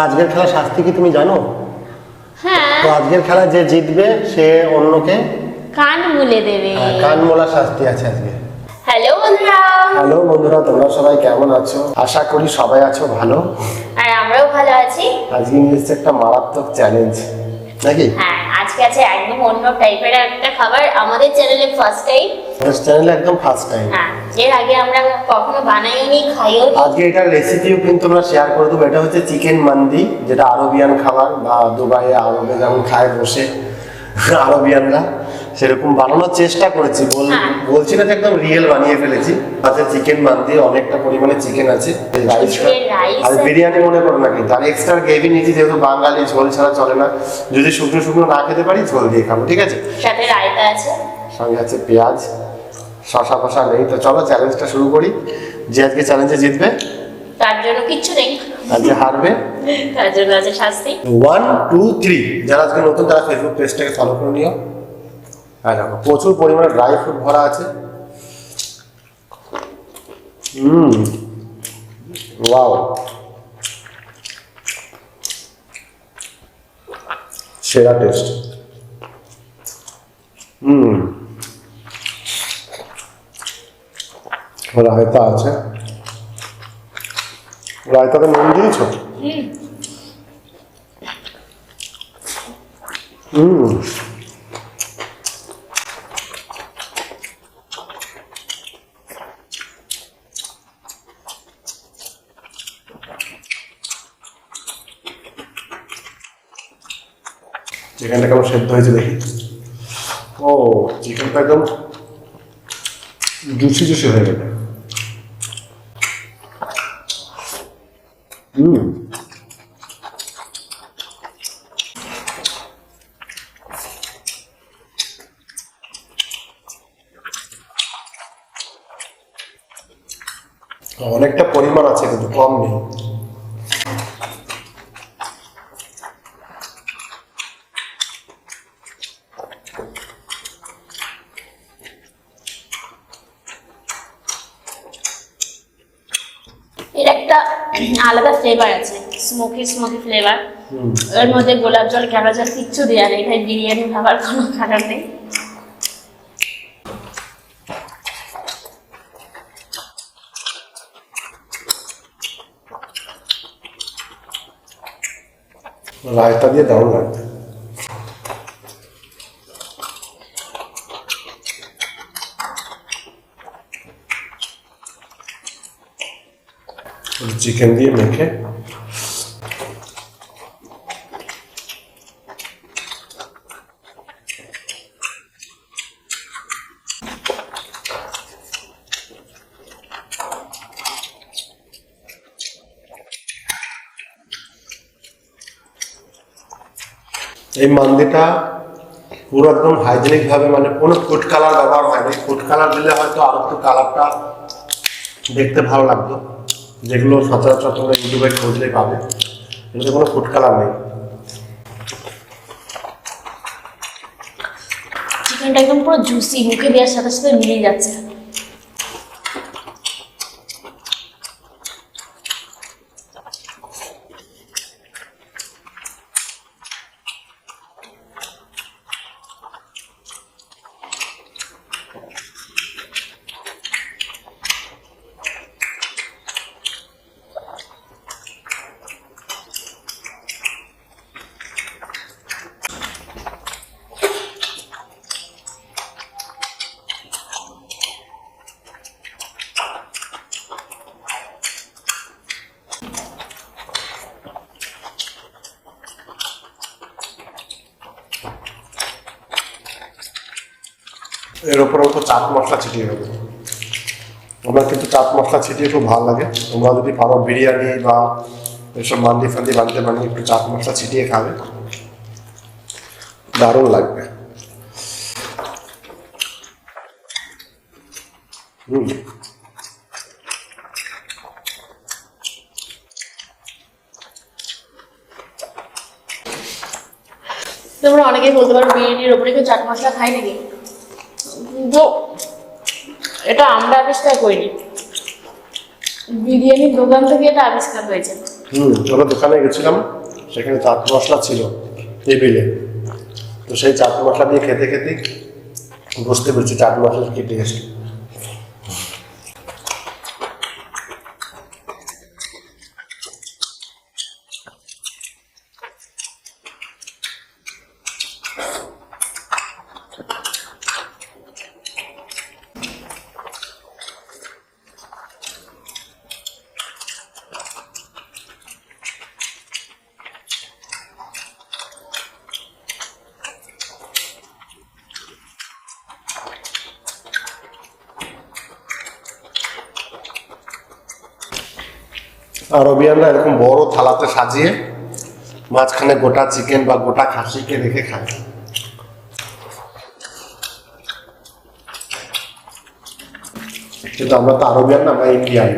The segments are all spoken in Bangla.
আজকের খেলা শাস্তি কি তুমি জানো? হ্যাঁ। তো আজকের খেলা যে জিতবে সে অন্যকে কান মুলে দেবে। আহ, কান মোলা শাস্তি আছে আজকে। হ্যালো বন্ধুরা। হ্যালো বন্ধুরা তোমরা সবাই কেমন আছো? আশা করি সবাই আছো ভালো। আর আমরাও ভালো আছি। আজকে নিয়ে এসেছে একটা মারাত্মক চ্যালেঞ্জ নাকি? হ্যাঁ আজকে আছে একদম অন্য টাইপের একটা খাবার আমাদের চ্যানেলে ফার্স্ট টাইম চ্যানেলে একদম ফার্স্ট টাইম হ্যাঁ এর আগে আমরা কখনো বানাইনি খাইও আজকে এটা রেসিপিও কিন্তু আমরা শেয়ার করে দেবো। এটা হচ্ছে চিকেন মান্দি যেটা আরবিয়ান খাবার বা দুবাইয়ে আরবে যেমন খায় বসে আরবিয়ানরা। সেরকম বানানোর চেষ্টা করেছি। হ্যাঁ। বলছি না যে একদম রিয়েল বানিয়ে ফেলেছি। তাতে চিকেন মান্দি অনেকটা পরিমাণে চিকেন আছে। আর বিরিয়ানি মনে করো না কিন্তু। আর এক্সট্রা গ্রেভি নিয়েছি যেহেতু বাঙালি ঝোল ছাড়া চলে না। যদি শুকনো শুকনো না খেতে পারি ঝোল দিয়ে খাব ঠিক আছে? সাথে রায়তা আছে। সঙ্গে আছে পেঁয়াজ শশা ফশা নেই। তো চলো চ্যালেঞ্জটা শুরু করি। যে আজকে চ্যালেঞ্জে জিতবে তার জন্য কিচ্ছু নেই। আর যে হারবে। তার জন্য আছে শাস্তি। ওয়ান টু থ্রি যারা আজকে নতুন তারা ফেসবুক পেজটাকে ফলো করে নিও। দেখো প্রচুর পরিমাণে ড্রাই ফ্রুট ভরা আছে। হুম ওয়াও সেরা টেস্ট হুম। রায়তা আছে। রায়তাতে নুন দিয়েছ? হুম। চিকেনটা কেমন সেদ্ধ হয়েছে দেখি। ও, চিকেনটা একদম জুসি জুসি হয়ে হুম। অনেকটা পরিমাণ আছে, কিন্তু কম নেই এর একটা আলাদা ফ্লেভার আছে স্মোকি স্মোকি ফ্লেভার এর মধ্যে গোলাপ জল কেনা জল কিচ্ছু দেওয়া নেই তাই বিরিয়ানি খাবার কোনো কারণ নেই। রায়তা দিয়ে দারুণ লাগবে। চিকেন দিয়ে মেখে এই মান্দিটা পুরো একদম হাইজেনিক ভাবে মানে কোনো ফুড কালার ব্যবহার হয়নি। ফুড কালার দিলে হয়তো আরও একটু কালারটা দেখতে ভালো লাগতো। যেগুলো সচরাচর তোমরা ইউটিউবে খুঁজলেই পাবে। এগুলো কোনো ফুড কালার নেই। চিকেনটা একদম পুরো জুসি মুখে দেওয়ার সাথে সাথে মিলিয়ে যাচ্ছে। এর উপরে অল্প চাট মশলা ছিটিয়ে দেবো। আমার কিন্তু চাট মশলা ছিটিয়ে খুব ভালো লাগে। তোমরা যদি পারো বিরিয়ানি বা এসব মান্দি ফান্দি বানিয়ে বানিয়ে একটু চাট মশলা ছিটিয়ে খাবে। দারুণ লাগবে। হুম। তোমরা অনেকেই বলতে পারো বিরিয়ানির ওপরে কেউ চাট মশলা খায় নাকি? তো এটা আমরা আবিষ্কার করিনি। বিরিয়ানির দোকান থেকে এটা আবিষ্কার হয়েছে। হুম, আমরা দোকানে গেছিলাম, সেখানে চাট মশলা ছিল টেবিলে। তো সেই চাট মশলা দিয়ে খেতে খেতে বুঝতে পেরেছি চাট মশলা কি টেস্ট আরবিয়ানরা এরকম বড় থালাতে সাজিয়ে মাঝখানে গোটা চিকেন বা গোটা খাসিকে রেখে খায়। কিন্তু আমরা তো আরবিয়ান না, আমরা ইন্ডিয়ান।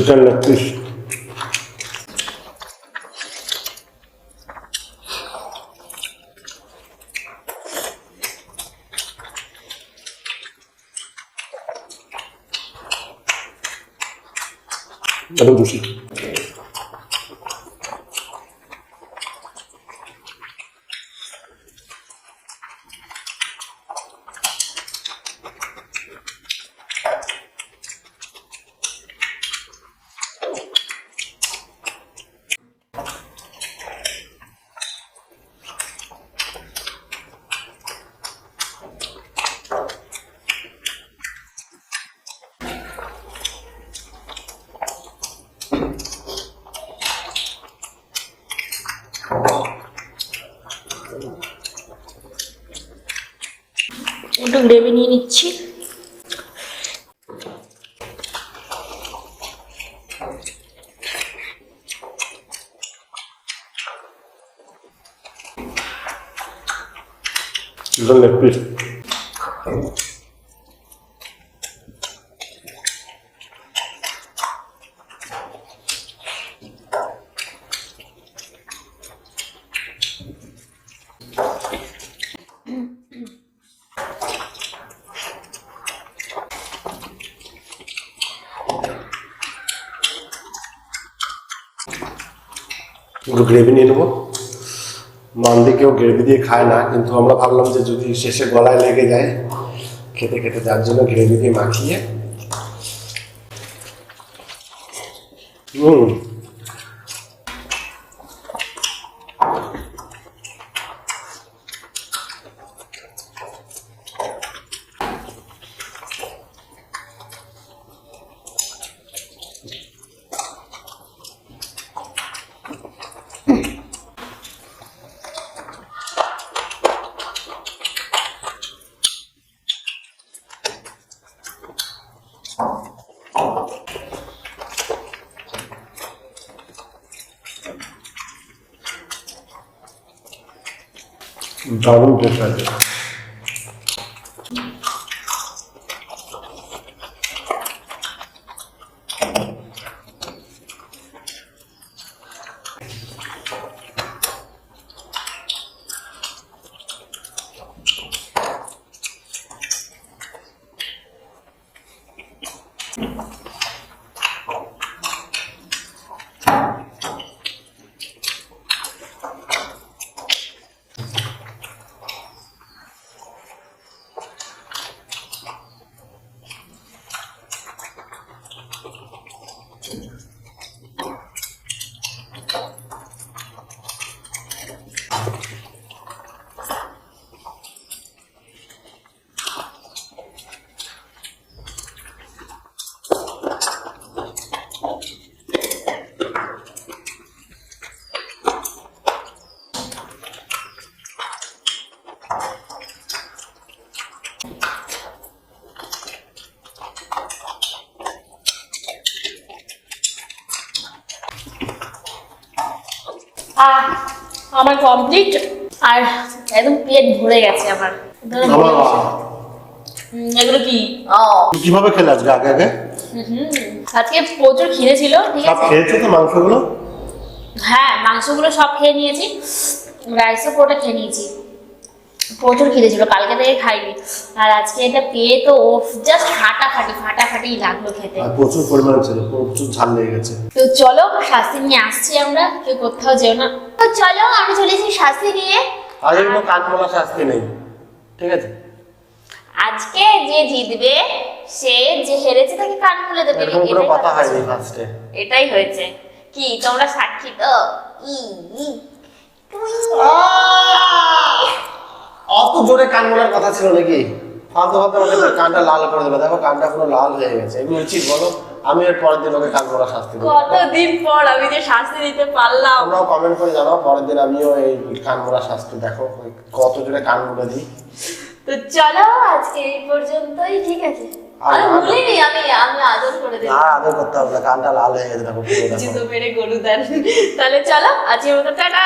চিকেন লেগ পিস একদম খুশি একটু গ্রেভি নিয়ে নিচ্ছি। লেগ পিস একটু গ্রেভি নিয়ে নেব। মান্দি কেউ গ্রেভি দিয়ে খায় না, কিন্তু আমরা ভাবলাম যে যদি শেষে গলায় লেগে যায়, খেতে খেতে যার জন্য গ্রেভি দিয়ে মাখিয়ে। হুম। দারুণ টেস্ট আছে আহ আমার কমপ্লিট আর একদম পেট ভরে গেছে আমার। এগুলো কি? কীভাবে খেলে আজকে আগে আগে? আজকে প্রচুর খিদে ছিল ঠিক সব আছে? খেয়েছো তো মাংসগুলো? হ্যাঁ মাংসগুলো সব খেয়ে নিয়েছি। রাইসও পুরোটা খেয়ে নিয়েছি। প্রচুর খিদে ছিল কালকে থেকে খাইনি। আর আজকে এটা পেয়ে তো ও জাস্ট ফাটাফাটি ফাটাফাটি লাগল খেতে। আর প্রচুর পরিমাণে ছিল প্রচুর ঝাল লেগে গেছে। তো চলো শাস্তি নিয়ে আসছি আমরা কেউ কোথাও যেও না। তো চলো আমি চলে এসেছি শাস্তি নিয়ে। আজ কোনো কাঠমোলা শাস্তি নেই ঠিক আছে? আজকে যে জিতবে সে যে হেরেছে তাকে কান খুলে দেবে এরকম কোনো এটাই কথা হয়নি। ফার্স্টে এটাই হয়েছে। কি তোমরা সাক্ষী তো? ই, ই। অত জোরে কান মোলার কথা ছিল নাকি? ফালতু ফালতু আমাকে কানটা লাল করে দেবে। দেখো কানটা পুরো লাল হয়ে গেছে। এগুলো উচিত বলো আমি এর পরের দিন ওকে কান মোলা শাস্তি দেবো। কতদিন পর আমি যে শাস্তি দিতে পারলাম? তোমরাও কমেন্ট করে জানাও পরের দিন আমিও এই কান মোলা শাস্তি দেখো কত জোরে কান মোলা দিই। তো চলো আজকে এই পর্যন্তই ঠিক আছে? আর- আমি ভুলিনি আমি আমি আদর করে আর আদর করতে হবে কানটা লাল হয়ে গেছে দেখো পুরো দেখো। জুতো মেরে গরু দেন। তাহলে চলো আজকের মতো টাটা!